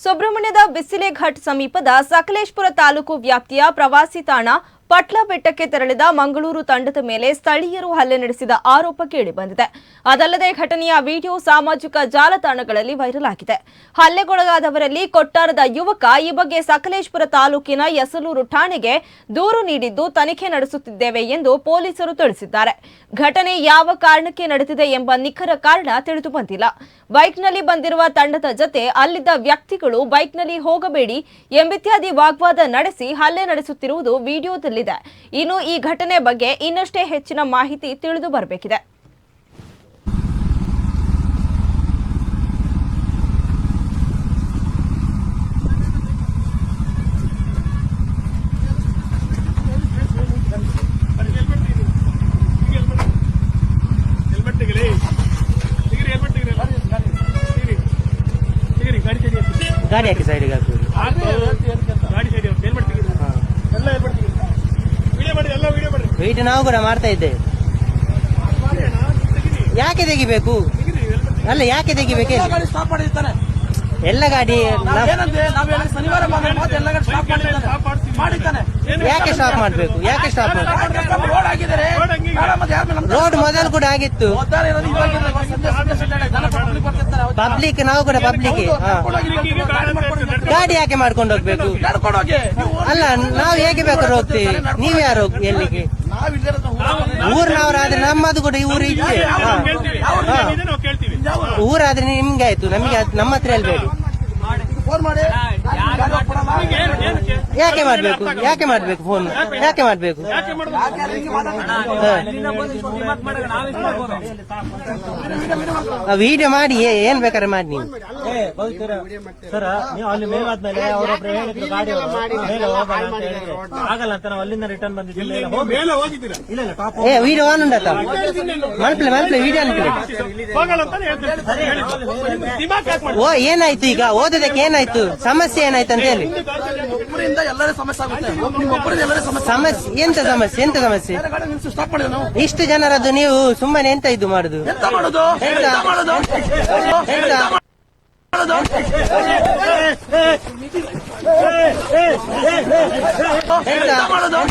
ಸುಬ್ರಹ್ಮಣ್ಯದ ಬಿಸಿಲೆಘಾಟ್ ಸಮೀಪದ ಸಕಲೇಶ್ಪುರ ತಾಲೂಕು ವ್ಯಾಪ್ತಿಯ ಪ್ರವಾಸಿ ತಾಣ ಪಟ್ಲ ಬೆಟ್ಟಕ್ಕೆ ತೆರಳಿದ ಮಂಗಳೂರು ತಂಡದ ಮೇಲೆ ಸ್ಥಳೀಯರು ಹಲ್ಲೆ ನಡೆಸಿದ ಆರೋಪ ಕೇಳಿಬಂದಿದೆ ಅದಲ್ಲದೆ ಘಟನೆಯ ವಿಡಿಯೋ ಸಾಮಾಜಿಕ ಜಾಲತಾಣಗಳಲ್ಲಿ ವೈರಲ್ ಆಗಿದೆ. ಹಲ್ಲೆಗೊಳಗಾದವರಲ್ಲಿ ಕೊಟ್ಟಾರದ ಯುವಕ ಈ ಬಗ್ಗೆ ಸಕಲೇಶ್ಪುರ ತಾಲೂಕಿನ ಯಸಲೂರು ಠಾಣೆಗೆ ದೂರು ನೀಡಿದ್ದು ತನಿಖೆ ನಡೆಸುತ್ತಿದ್ದೇವೆ ಎಂದು ಪೊಲೀಸರು ತಿಳಿಸಿದ್ದಾರೆ. ಘಟನೆ ಯಾವ ಕಾರಣಕ್ಕೆ ನಡೆದಿದೆ ಎಂಬ ನಿಖರ ಕಾರಣ ತಿಳಿದು ಬಂದಿಲ್ಲ. ಬೈಕ್ನಲ್ಲಿ ಬಂದಿರುವ ತಂಡದ ಜತೆ ಅಲ್ಲಿದ್ದ ವ್ಯಕ್ತಿಗಳು ಬೈಕ್ನಲ್ಲಿ ಹೋಗಬೇಡಿ ಎಂಬಿತ್ಯಾದಿ ವಾಗ್ವಾದ ನಡೆಸಿ ಹಲ್ಲೆ ನಡೆಸುತ್ತಿರುವುದು ವಿಡಿಯೋದಲ್ಲಿದೆ ಇನ್ನು ಈ ಘಟನೆ ಬಗ್ಗೆ ಇನ್ನಷ್ಟೇ ಹೆಚ್ಚಿನ ಮಾಹಿತಿ ತಿಳಿದು ಬರಬೇಕಿದೆ. ಗಾಡಿ ಸೈಡ್ ಗಾಡಿ ಹಾಕಿ ಸೈಡ್ಗೆ ಹಾಕುದು ಗಾಡಿ ಸೈಡ್ ಎಲ್ಲ ಹೆಲ್ಮೆಟ್ ತೆಗಿರಿ ವಿಡಿಯೋ ನಾವು ಕೂಡ ಮಾಡ್ತಾ ಇದ್ದೇವೆ ಯಾಕೆ ತೆಗಿಬೇಕು? ಅಲ್ಲ ಯಾಕೆ ತೆಗಿಬೇಕು? ಎಲ್ಲ ಗಾಡಿ ಶನಿವಾರ ಯಾಕೆ ಸ್ಟಾಪ್ ಮಾಡ್ಬೇಕು? ಯಾಕೆ ಸ್ಟಾಪ್ ಮಾಡ್ಬೇಕು? ರೋಡ್ ಮೊದಲು ಕೂಡ ಆಗಿತ್ತು. ಪಬ್ಲಿಕ್ ನಾವು ಕೂಡ ಪಬ್ಲಿಕ್ ಗಾಡಿ ಯಾಕೆ ಮಾಡ್ಕೊಂಡು ಹೋಗ್ಬೇಕು? ಅಲ್ಲ ನಾವು ಹೇಗೆ ಬೇಕಾದ್ರೂ ಹೋಗ್ತೀವಿ? ನೀವ್ ಯಾರು ಹೋಗ್- ಎಲ್ಲಿಗೆ? ಊರಿನವರಾದ್ರೆ ನಮ್ಮದು ಕೂಡ ಈ ಊರು ಊರಾದ್ರೆ ನಿಮ್ಗೆ ಆಯ್ತು ನಮಗೆ ನಮ್ಮ ಹತ್ರ ಹೇಳ್ಬೇಡಿ ಫೋನ್ ಮಾಡಿ. ಯಾಕೆ ಮಾಡ್ಬೇಕು? ಯಾಕೆ ಮಾಡ್ಬೇಕು ಫೋನ್ ಯಾಕೆ ಮಾಡ್ಬೇಕು? ವಿಡಿಯೋ ಮಾಡಿ ಏ- ಏನ್ ಬೇಕಾದ್ರೆ ಮಾಡಿ ನೀವು. ಸರ್ ನೀವು ಅಲ್ಲಿ ಮೇಲೆ ಆದ್ಮೇಲೆ ಅವರೊಬ್ರು ಹೇಳಿದ್ರು ಗಾಡಿ ಮೇಲೆ ಹೋಗಲ್ಲ ಅಂತ ಹೇಳಿದ್ರೆ ಆಗಲ್ಲ ಅಂತ ನಾವು ಅಲ್ಲಿಂದ ರಿಟರ್ನ್ ಬಂದಿದ್ದೀವಿ ಇಲ್ಲ ಇಲ್ಲ ಇಲ್ಲ ಏ ವಿಡಿಯೋ ಆನ್ ಉಂಡತ್ತ ಮಲ್ಪಲೆ ಮಲ್ಪಲೆ ವಿಡಿಯೋ ಅನ್ಕೊಳ್ಳಿ ಓ ಏನಾಯ್ತು ಈಗ? ಓದೋದಕ್ಕೆ ಏನಾಯ್ತು? ಸಮಸ್ಯೆ ಏನಾಯ್ತು ಅಂತ ಹೇಳಿ. ಎಲ್ಲರೂ ಸಮಸ್ಯೆ ಆಗುತ್ತೆ. ನಿಮ್ಮ ಒಬ್ಬರಿಂದ ಸಮಸ್ಯೆ ಸಮಸ್ಯೆ ಎಂತ ಸಮಸ್ಯೆ ಎಂತ ಸಮಸ್ಯೆ? ಬೇರೆ ಗಾಡಿ ನಿಲ್ಸಿ ಸ್ಟಾಪ್ ಮಾಡಿದ್ರು ನಾವು. ಇಷ್ಟು ಜನರದ್ದು ನೀವು ಸುಮ್ಮನೆ ಎಂತ ಇದು ಮಾಡುದು? ಎಂತ ಮಾಡೋದು? ಎಂತ? ಎಂತ ಮಾಡೋದು? ಎಂತ? ಮಾಡೋದು? ಎಂತ ಎಂತ ಮಾಡೋದು?